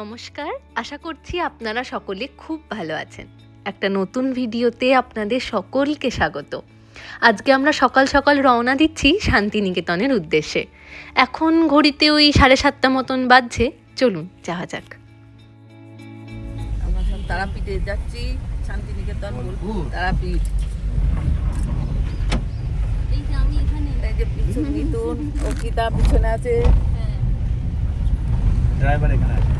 নমস্কার। আশা করছি আপনারা সকলে খুব ভালো আছেন। একটা নতুন ভিডিওতে আপনাদের সকলকে স্বাগত। আজকে আমরা সকাল সকাল রওনা দিচ্ছি শান্তিনিকেতনের উদ্দেশ্যে। এখন ঘড়িতে ওই সাড়ে সাতটা মতন বাজছে। চলুন যাওয়া যাক। আমরা সব তারাপীঠে যাচ্ছি শান্তিনিকেতন তারাপীঠ। এই যে পিছন মিতুন অঙ্কিতা পিছনে আছে। ড্রাইভার এখানে আছে।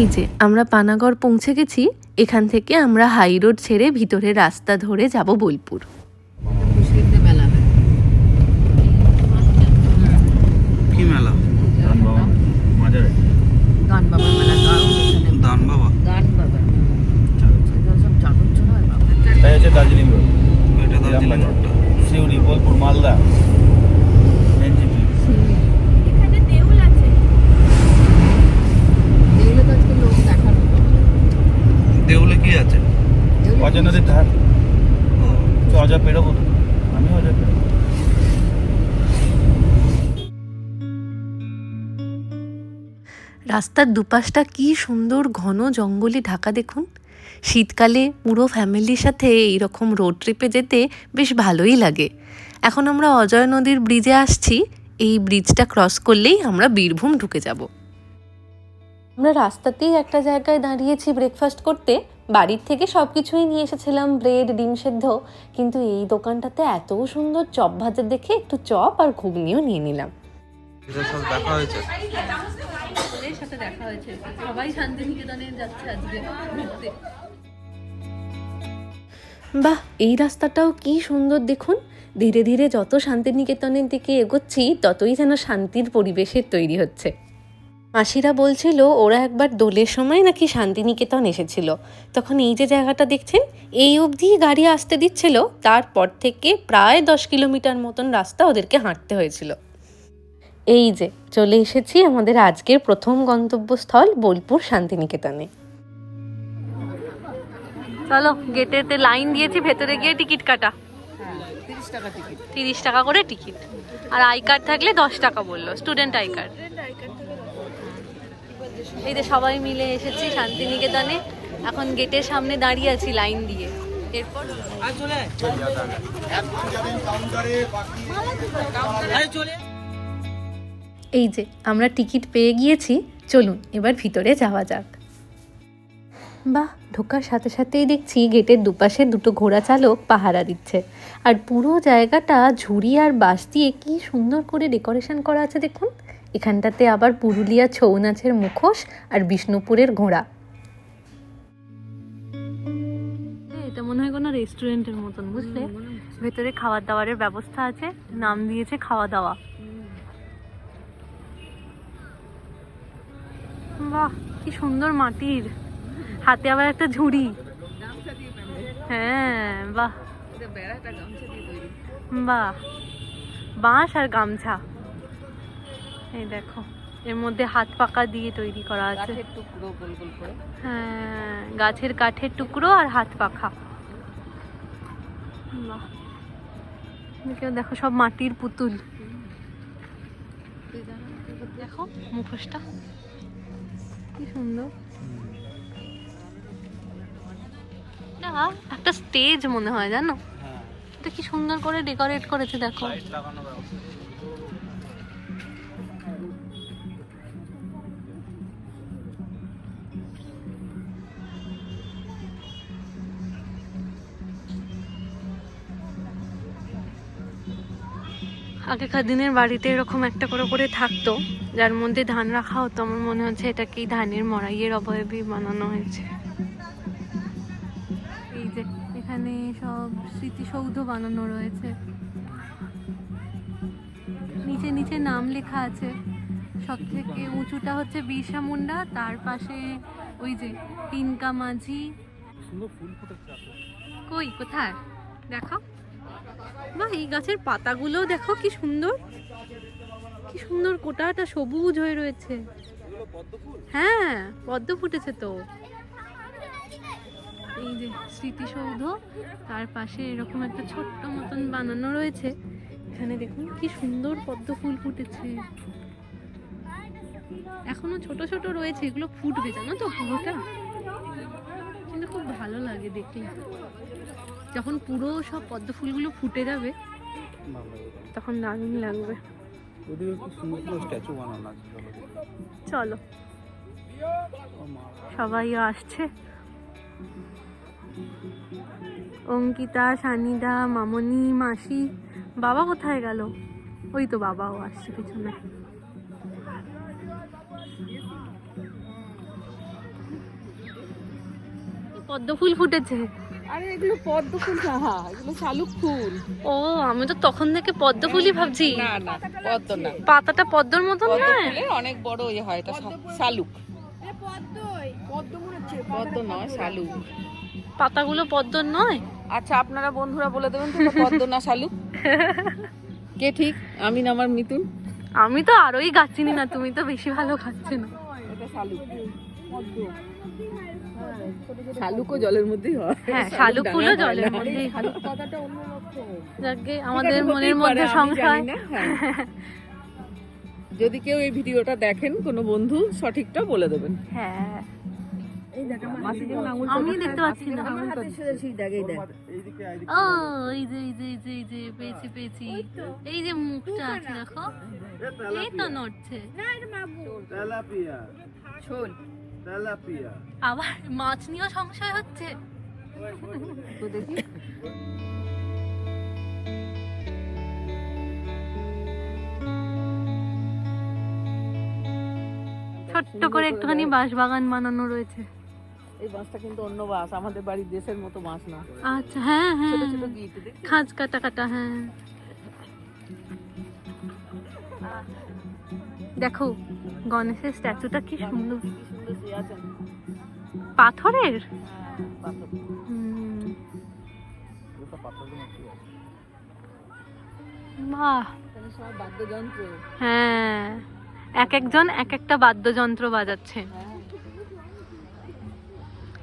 এই যে আমরা পানাগড় পৌঁছে গেছি। এখান থেকে আমরা হাই রোড ছেড়ে ভিতরে রাস্তা ধরে যাব বোলপুর। মুসলিমদের মেলা? হয় কি মেলা রাস্তার দুপাশটা কি সুন্দর ঘন জঙ্গলে ঢাকা দেখুন। শীতকালে পুরো ফ্যামিলির সাথে এইরকম রোড ট্রিপে যেতে বেশ ভালোই লাগে। এখন আমরা অজয় নদীর ব্রিজে আসছি। এই ব্রিজটা ক্রস করলেই আমরা বীরভূম ঢুকে যাব। আমরা রাস্তাতেই একটা জায়গায় দাঁড়িয়েছি ব্রেকফাস্ট করতে। বাড়ির থেকে সব কিছুই নিয়ে এসেছিলাম ব্রেড ডিম সেদ্ধ। কিন্তু এই দোকানটাতে এত সুন্দর চপ ভাজা দেখে একটু চপ আর ঘুগনিও নিয়ে নিলাম। সাথে দেখা হয়েছে। সবাই শান্তিনিকেতনে যাচ্ছে আজকে ঘুরতে। বাহ, এই রাস্তাটাও কি সুন্দর দেখুন। ধীরে ধীরে যত শান্তিনিকেতনের দিকে এগোচ্ছি, ততই যেন শান্তির পরিবেশের তৈরি হচ্ছে। মাসিরা বলছিল, ওরা একবার দোলের সময় নাকি শান্তিনিকেতন এসেছিল। তখন এই যে জায়গাটা দেখছেন, এই অবধি গাড়ি আসতে দিচ্ছিল। তারপর থেকে প্রায় দশ কিলোমিটার মতন রাস্তা ওদেরকে হাঁটতে হয়েছিল। এই যে চলে এসেছি আমাদের আজকের প্রথম গন্তব্যস্থল বোলপুর শান্তিনিকেতনে। চলো গেটেতে লাইন দিয়েছি ভেতরে গিয়ে টিকিট কাটা। হ্যাঁ তিরিশ টাকা তিরিশ টাকা করে টিকিট। আর আই কার্ড থাকলে দশ টাকা বলল স্টুডেন্ট আই কার্ড। এই যে সবাই মিলে এসেছি শান্তিনিকেতনে। এখন গেটের সামনে দাঁড়িয়ে আছি লাইন দিয়ে। এরপর এই যে আমরা টিকিট পেয়ে গিয়েছি। চলুন এবার ভিতরে যাওয়া যাক। বাহ ঢোকার সাথে সাথেই দেখছি গেটের দুপাশে দুটো ঘোড়া চালক পাহারা দিচ্ছে। আর পুরো জায়গাটা ঝুড়ি আর বাঁশ দিয়ে কি সুন্দর করে ডেকোরেশন করা আছে দেখুন। এখানটাতে আবার পুরুলিয়া ছৌ নাচের মুখোশ আর বিষ্ণুপুরের ঘোড়া। এটা মনে হয় কোনো রেস্টুরেন্টের মতন বুঝলে? ভেতরে খাবার দাবারের ব্যবস্থা আছে নাম দিয়েছে খাওয়া দাওয়া। বাহ কি সুন্দর মাটির। হাতে আবার একটা ঝুড়ি। হ্যাঁ বাহ। বাহ বাঁশ আর গামছা। এই দেখো এর মধ্যে হাত পাকা দিয়ে তৈরি করা আছে। হ্যাঁ গাছের কাঠের টুকরো আর হাত পাখা। দেখো সব মাটির পুতুল। দেখো মুখোশটা। কি সুন্দর। না একটা স্টেজ মনে হয় জানো? হ্যাঁ। এটা কি সুন্দর করে ডেকোরেট করেছে দেখো। আগেকার দিনের বাড়িতে এরকম একটা করে করে থাকতো যার মধ্যে ধান রাখা হতো। আমার মনে হচ্ছে এটাকেই ধানের মড়াইয়ের অবয়বই বানানো হয়েছে। এই যে এখানে সব স্মৃতিসৌধ বানানো রয়েছে। নিচে নিচে নাম লেখা আছে। সব থেকে উঁচুটা হচ্ছে বিরসা মুন্ডা তার পাশে ওই যে তিনকা মাঝি। কই কোথায়? দেখো। বাহ এই গাছের পাতাগুলো দেখো কি সুন্দর। কি সুন্দর কোটাটা সবুজ হয়ে রয়েছে। হ্যাঁ পদ্ম ফুটেছে তো। এই যে স্মৃতিসৌধ, তার পাশে এরকম একটা ছোট্ট মতন বানানো রয়েছে। এখানে দেখুন কি সুন্দর পদ্ম ফুল ফুটেছে। এখনও ছোট ছোট রয়েছে, এগুলো ফুটবে, জানো তো পুরোটা? খুব ভালো লাগে দেখলে যখন পুরো সব পদ্ম ফুলগুলো ফুটে যাবে তখন দারুণ লাগবে। চলো সবাই আসছে। অঙ্কিতা সানিদা মামনি মাসি বাবা কোথায় গেল? ওই তো বাবাও আসছে পিছনে। পদ্ম ফুল ফুটেছে। আরে এগুলো পদ্ম ফুল না এগুলো শালুক ফুল। ও আমি তো তখন থেকে পদ্ম ফুলই ভাবছি। না না পদ্ম না। পাতাটা পদ্মর পদ্ম নয়? ফুলের অনেক বড় ইয়ে হয় এটা শালুক। পদ্ম নয় শালুক। পাতাগুলো পদ্মর নয়? আচ্ছা আপনারা বন্ধুরা বলে দেবেন তো পদ্ম না শালুক? কে ঠিক? আমি না আমার মিতুন আমি তো আরোই গাছ চিনি না তুমি তো বেশি ভালো খাচ্ছে না। এটা শালুক। শালুকও জলের মধ্যেই হয়। হ্যাঁ শালুক ফুলও জলের মধ্যেই হয়। কথাটা অন্যরকম যাকে আমাদের মনের মধ্যে হ্যাঁ। যদি কেউ এই ভিডিওটা দেখেন কোনো বন্ধু সঠিকটা বলে দেবেন। হ্যাঁ। মাসি যেমন আঙুল আমি দেখতে পাচ্ছি না এইদিকে এইদিকে ও এই যে এই যে এই যে এই যে পেয়েছি পেয়েছি। এই যে মুখটা আছে দেখো। এই তো নড়ছে। শোন তেলাপিয়া। আবার মাছ নিয়েও সংশয় হচ্ছে। তো দেখি ছোট্ট করে একটুখানি বাঁশ বাগান বানানো রয়েছে। এই বাঁশটা কিন্তু অন্য বাঁশ আমাদের বাড়ির দেশের মতো বাঁশ না। আচ্ছা হ্যাঁ হ্যাঁ। ছোট ছোট গিট খাঁজ কাটা কাটা হ্যাঁ। দেখো গণেশের স্ট্যাচুটা কি সুন্দর। কি শুয়ে আছেন পাথরের? হ্যাঁ, হ্যাঁ এক একজন এক একটা বাদ্যযন্ত্র বাজাচ্ছে। হ্যাঁ।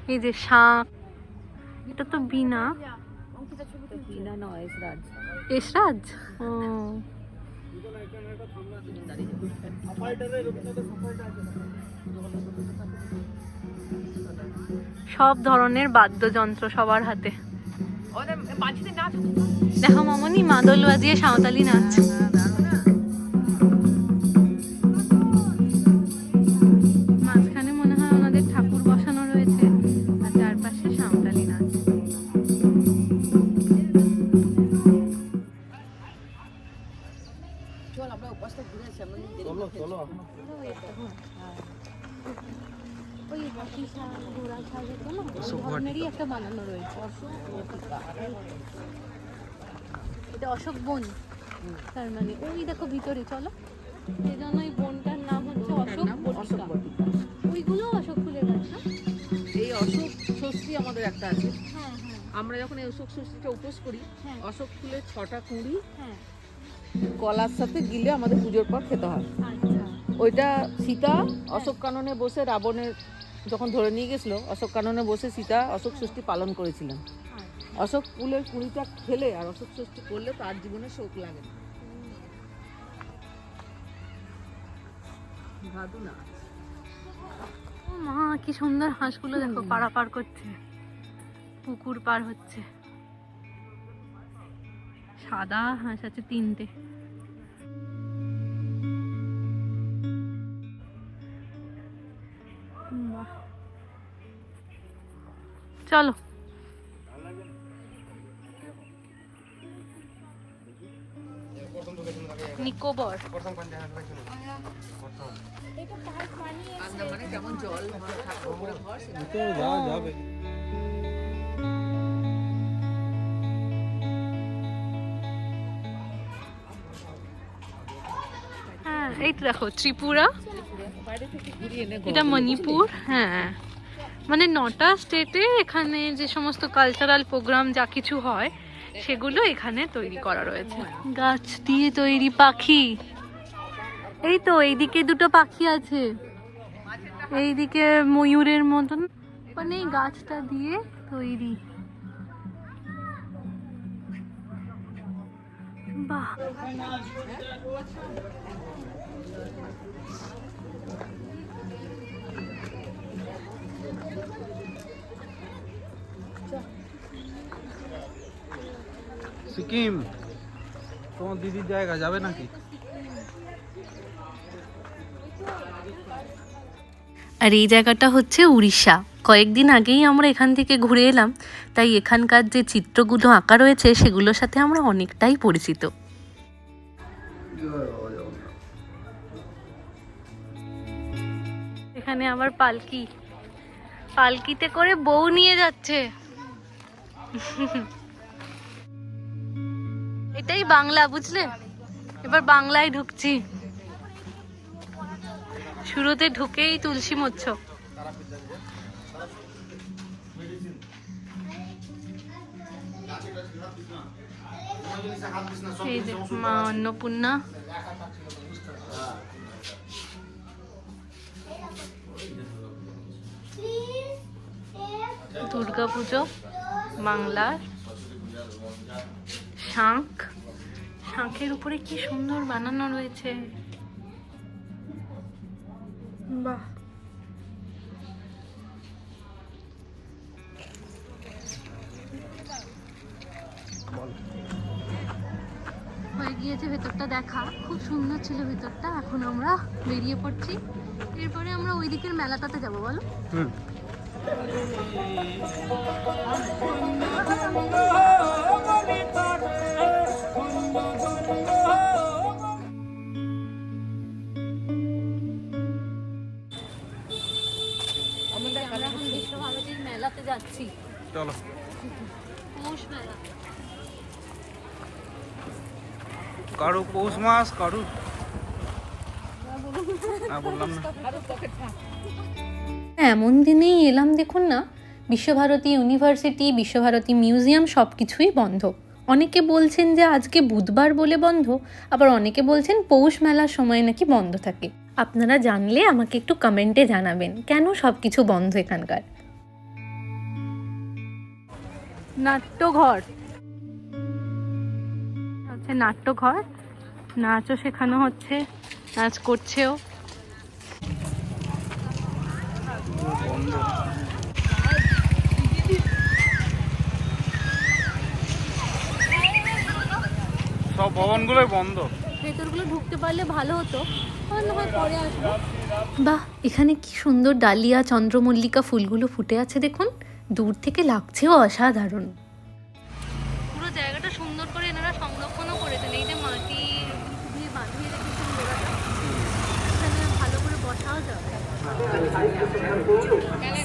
এই যে শাঁখ এটা তো বিনা কিনা নয় এসরাজ। এসরাজ? ও। সব ধরনের বাদ্যযন্ত্র সবার হাতে। দেখো মামনি মাদল বাজিয়ে সাঁওতালি নাচ। একটা বানানো রয়েছে। এটা অশোক বন। তার মানে ওই দেখো ভিতরে চলো। এই জন্য ওই বনটার নাম হচ্ছে অশোক অশোক ওইগুলো অশোক ফুলের গাছ না? এই অশোক ষষ্ঠী আমাদের একটা আছে। হ্যাঁ হ্যাঁ। আমরা যখন এই অশোক ষষ্ঠীটা উপোস করি হ্যাঁ। অশোক ফুলের ছটা কুঁড়ি কলার সাথে গিলে আমাদের পুজোর পর খেতে হয়। আচ্ছা। ওইটা সীতা অশোক কাননে বসে রাবণের যখন ধরে নিয়ে গেছিল অশোক কাননে বসে সীতা অশোক ষষ্ঠী পালন করেছিলেন। আচ্ছা। অশোক ফুলের কুড়িটা খেলে আর অশোক ষষ্ঠী করলে তার জীবনে শোক লাগে। না ভাদু না। মা কি সুন্দর হাঁসগুলো দেখো পারাপার করছে। পুকুর পার হচ্ছে। সাদা হাঁস আছে তিনটে। চলো। নিকোবর। জল যাবে হ্যাঁ এই তো দেখো ত্রিপুরা এটা মণিপুর হ্যাঁ। মানে নটা স্টেটে এখানে যে সমস্ত কালচারাল প্রোগ্রাম যা কিছু হয়, সেগুলো এখানে তৈরি করা রয়েছে। গাছ দিয়ে তৈরি পাখি। এই তো, এইদিকে দুটো পাখি আছে। এইদিকে ময়ূরের মতন মানে গাছটা দিয়ে তৈরি। বাহ। সিকিম, তোমার দিদির জায়গা যাবে নাকি? আর এই জায়গাটা হচ্ছে উড়িষ্যা। কয়েকদিন আগেই আমরা এখান থেকে ঘুরে এলাম। তাই এখানকার যে চিত্রগুলো আঁকা রয়েছে, সেগুলোর সাথে আমরা অনেকটাই পরিচিত। এখানে আবার পালকি। পালকিতে করে বউ নিয়ে যাচ্ছে। এটাই বাংলা, বুঝলে? এবার বাংলায় ঢুকছি। শুরুতে ঢুকেই তুলসী মচ্ছ। এই যে মা অন্নপূর্ণা। দুর্গা পুজো, বাংলার শাঁখ। শাঁখের উপরে কি সুন্দর বানানো রয়েছে। বাহ। হয়ে গিয়েছে ভেতরটা দেখা। খুব সুন্দর ছিল ভেতরটা। এখন আমরা বেরিয়ে পড়ছি। এরপরে আমরা ওই দিকের মেলাটাতে যাব, বলো। হুম। মেলাতে যাচ্ছি চলো। পৌষ মেলা কারও পৌষ মাস কারও? না বললাম না। এমন দিনেই এলাম দেখুন না, বিশ্বভারতী ইউনিভার্সিটি, বিশ্বভারতী মিউজিয়াম সব কিছুই বন্ধ। অনেকে বলছেন যে আজকে বুধবার বলে বন্ধ, আবার অনেকে বলছেন পৌষ মেলার সময় নাকি বন্ধ থাকে। আপনারা জানলে আমাকে একটু কমেন্টে জানাবেন, কেন সব কিছু বন্ধ এখানকার? নাট্যঘর। হচ্ছে নাট্যঘর, নাচও শেখানো হচ্ছে, নাচ করছেও। সব ভবনগুলোই বন্ধ। ভেতরগুলো ঢুকতে পারলে ভালো হতো। পরে আসব। বাহ, এখানে কি সুন্দর ডালিয়া, চন্দ্রমল্লিকা ফুলগুলো ফুটে আছে দেখুন। দূর থেকে লাগছেও অসাধারণ পুরো জায়গাটা সুন্দর করে এনারা সংরক্ষণও করেছেন এই যে মাটি দিয়ে বাঁধিয়ে রেখেছেন গোড়াটা এখানে ভালো করে বসাও যাবে এই যে আমরা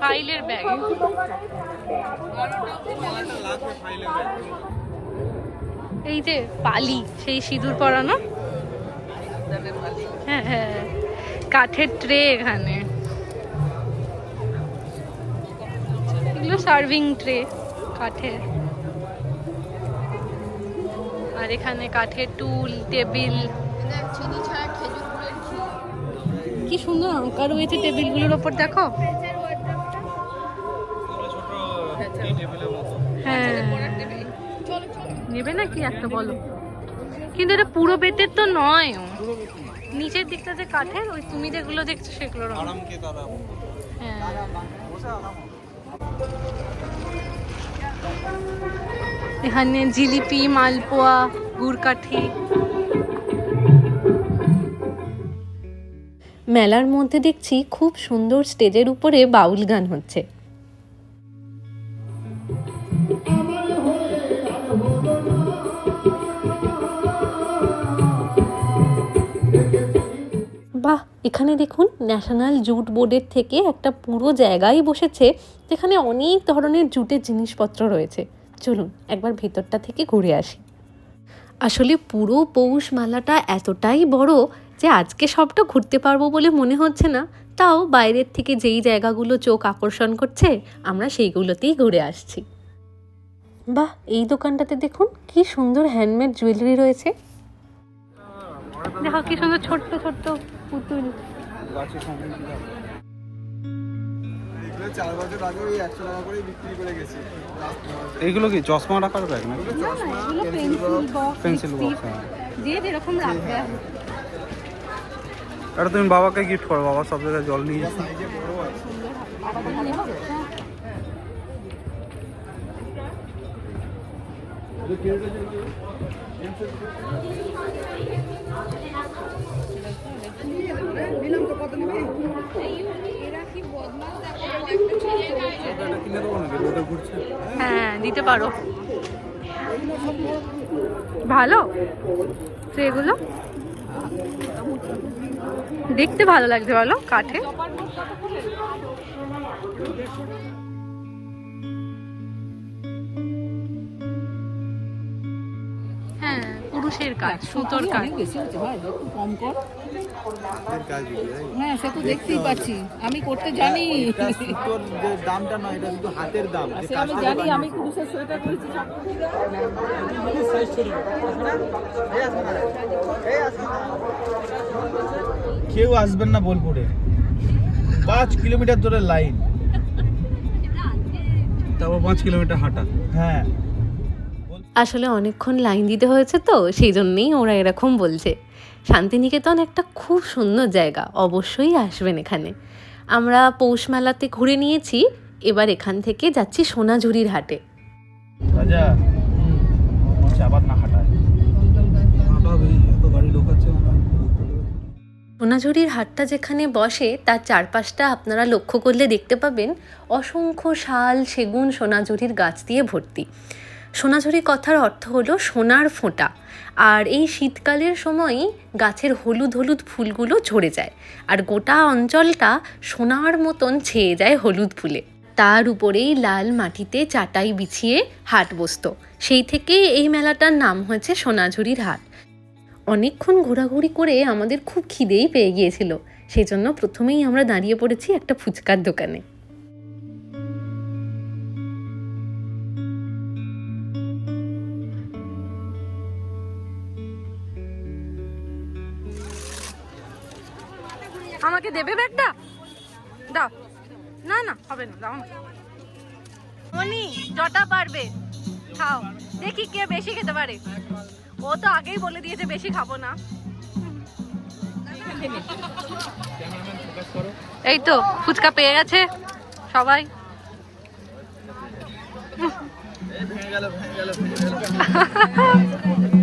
ফাইলের ব্যাগ। এই যে পালি সেই সিঁদুর পরানো? হ্যাঁ হ্যাঁ। কাঠের ট্রে এখানে। এগুলো সার্ভিং ট্রে, কাঠের। আর এখানে কাঠের টুল, টেবিল। কি সুন্দর আঁকা রয়েছে টেবিলগুলোর ওপর, দেখো। হ্যাঁ। নেবে নাকি একটা বলো। কিন্তু এটা পুরো বেতের তো নয়। নিচের দিকটা যে কাঠের, ওই তুমি যেগুলো দেখছ সেগুলো হ্যাঁ। এখানে জিলিপি, মালপোয়া, গুড়কাঠি। মেলার মধ্যে দেখছি খুব সুন্দর স্টেজের উপরে বাউল গান হচ্ছে। বাহ, এখানে দেখুন ন্যাশনাল জুট বোর্ডের থেকে একটা পুরো জায়গায় বসেছে, যেখানে অনেক ধরনের জুটের জিনিসপত্র রয়েছে। চলুন, একবার ভেতরটা থেকে ঘুরে আসি। আসলে পুরো পৌষ মেলাটা এতটাই বড় যে আজকে সবটা ঘুরতে পারব বলে মনে হচ্ছে না তাও বাইরের থেকে যেই জায়গাগুলো চোখ আকর্ষণ করছে আমরা সেইগুলোতেই ঘুরে আসছি। বাহ এই দোকানটাতে দেখুন কি সুন্দর হ্যান্ডমেড জুয়েলারি রয়েছে। দেখো কি সুন্দর ছোট্ট ছোট্ট পুতুল। এইগুলো কি চশমা রাখার ব্যাগ নাকি? পেন্সিল বক্স যে যেরকম রাখবে। এটা তুমি বাবাকে গিফট করো, বাবা সব জায়গায় জল নিয়ে হ্যাঁ পারো। ভালো? তো এগুলো? দেখতে ভালো লাগছে বলো কাঠে। হ্যাঁ। পুরুষের কাজ সুতোর কাজ। বেশি হচ্ছে ভাই একটু কম কর। হয়। সে তো দেখতেই পাচ্ছি আমি করতে জানি। সুতোর যে দামটা নয় এটা শুধু হাতের দাম আমি জানি আমি কুরুষের সোয়েটার করেছি কেউ আসবেন না বোলপুরে। পাঁচ কিলোমিটার ধরে লাইন। তারপর পাঁচ কিলোমিটার হাঁটা। হ্যাঁ। আসলে অনেকক্ষণ লাইন দিতে হয়েছে তো সেই জন্যেই ওরা এরকম বলছে। শান্তিনিকেতন একটা খুব সুন্দর জায়গা অবশ্যই আসবেন এখানে। আমরা পৌষ মেলাতে ঘুরে নিয়েছি এবার এখান থেকে যাচ্ছি সোনাঝুরির হাটে। রাজা আবার না হাঁটায়। গাড়ি ঢোকাচ্ছে সোনাঝুরির হাটটা যেখানে বসে তার চারপাশটা আপনারা লক্ষ্য করলে দেখতে পাবেন অসংখ্য শাল সেগুন সোনাঝুরির গাছ দিয়ে ভর্তি। সোনাঝুরি কথার অর্থ হলো সোনার ফোঁটা। আর এই শীতকালের সময়ই গাছের হলুদ হলুদ ফুলগুলো ঝরে যায়। আর গোটা অঞ্চলটা সোনার মতন ছেয়ে যায় হলুদ ফুলে। তার উপরেই লাল মাটিতে চাটাই বিছিয়ে হাট বসতো। সেই থেকেই এই মেলাটার নাম হয়েছে সোনাঝুরির হাট। অনেকক্ষণ ঘোরাঘুরি করে আমাদের খুব খিদেই পেয়ে গিয়েছিল। সেই জন্য প্রথমেই আমরা দাঁড়িয়ে পড়েছি একটা ফুচকার দোকানে। আমাকে দেবে ব্যাগটা? দাও। না না হবে না দাও মনি যটা পারবে। খাও। দেখি কে বেশি খেতে পারে। ও তো আগেই বলে দিয়েছে বেশি খাব না। এই তো ফুচকা পেয়ে গেছে সবাই। নাও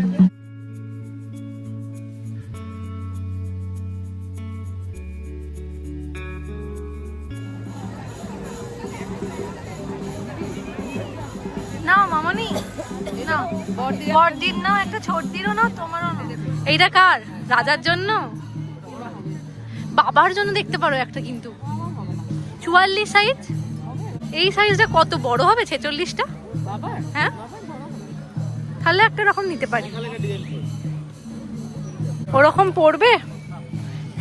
মামনি? নাও বড়দিন নাও একটা ছোটদিরও নাও তোমারও এইটা কার? রাজার জন্য? বাবার জন্য দেখতে পারো একটা কিন্তু। চুয়াল্লিশ সাইজ এই সাইজটা কত বড় হবে ছেচল্লিশটা? হ্যাঁ? তাহলে একটা রকম নিতে পারি। ওরকম পড়বে?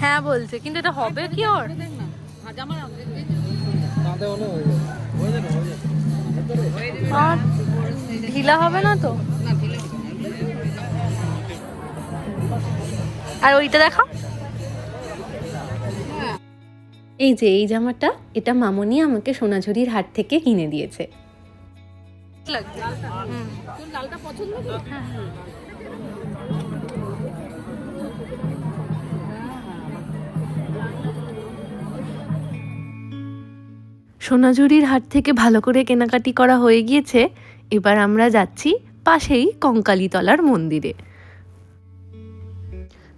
হ্যাঁ বলছে কিন্তু এটা হবে কি ওর? হলে হয়ে আর ঢিলা হবে না তো? আর ওইটা দেখা এই যে এই জামাটা এটা মামনি আমাকে সোনাঝুরির হাট থেকে কিনে দিয়েছে। সোনাঝুরির হাট থেকে ভালো করে কেনাকাটি করা হয়ে গিয়েছে। এবার আমরা যাচ্ছি পাশেই কঙ্কালীতলার মন্দিরে।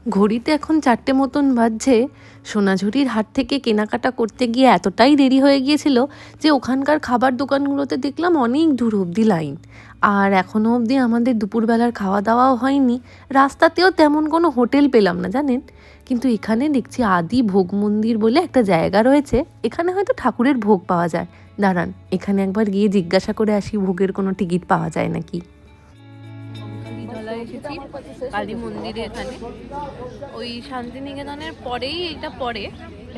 ঘড়িতে এখন চারটে মতন বাজছে। সোনাঝুরির হাট থেকে কেনাকাটা করতে গিয়ে এতটাই দেরি হয়ে গিয়েছিল যে ওখানকার খাবার দোকানগুলোতে দেখলাম অনেক দূর অবধি লাইন। আর এখনও অবধি আমাদের দুপুরবেলার খাওয়া দাওয়াও হয়নি। রাস্তাতেও তেমন কোনো হোটেল পেলাম না, জানেন? কিন্তু এখানে দেখছি আদি ভোগ মন্দির বলে একটা জায়গা রয়েছে। এখানে হয়তো ঠাকুরের ভোগ পাওয়া যায়। দাঁড়ান, এখানে একবার গিয়ে জিজ্ঞাসা করে আসি, ভোগের কোনো টিকিট পাওয়া যায় নাকি? কালী মন্দিরে এখানে। ওই শান্তিনিকেতনের পরেই এটা পড়ে।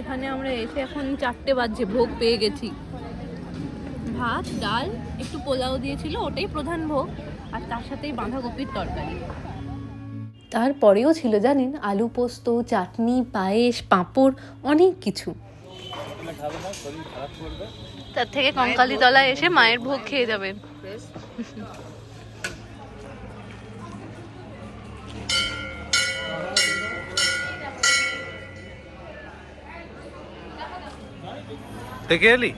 এখানে আমরা এসে এখন চারটে বাজছে ভোগ পেয়ে গেছি। ভাত, ডাল, একটু পোলাও দিয়েছিল, ওটাই প্রধান ভোগ। আর তার সাথেই বাঁধাকপির তরকারি। তারপরেও ছিল জানেন আলু পোস্ত চাটনি পায়েস পাঁপড় অনেক কিছু। তার থেকে কঙ্কালি তলা এসে মায়ের ভোগ খেয়ে যাবেন দেখে এলি?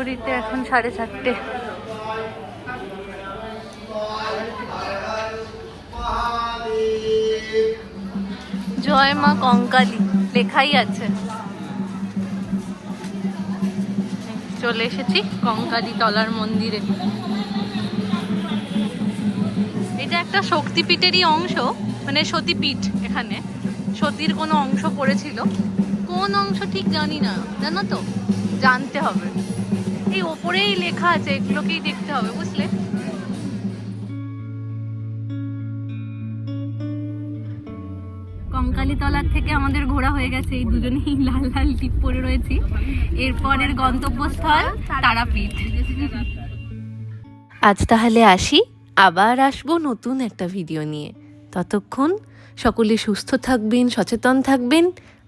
ঘড়িতে এখন সাড়ে চারটে। জয় মা কঙ্কালী, লেখাই আছে। চলে এসেছি কঙ্কালী তলার মন্দিরে। এটা একটা শক্তিপীঠেরই অংশ মানে সতীপীঠ এখানে। সতীর কোনো অংশ পড়েছিল। কোন অংশ ঠিক জানি না, জানো তো? জানতে হবে। এই ওপরেই লেখা আছে, এগুলোকেই দেখতে হবে, বুঝলে? কঙ্কালী তলার থেকে আমাদের ঘোরা হয়ে গেছে, এই দুজনেই লাল লাল টিপ পরে রয়েছি। এরপরের গন্তব্যস্থল তারাপীঠ। আজ তাহলে আসি, আবার আসব নতুন একটা ভিডিও নিয়ে। ততক্ষণ সকলে সুস্থ থাকবেন, সচেতন থাকবেন,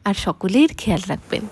আর সকলের খেয়াল রাখবেন।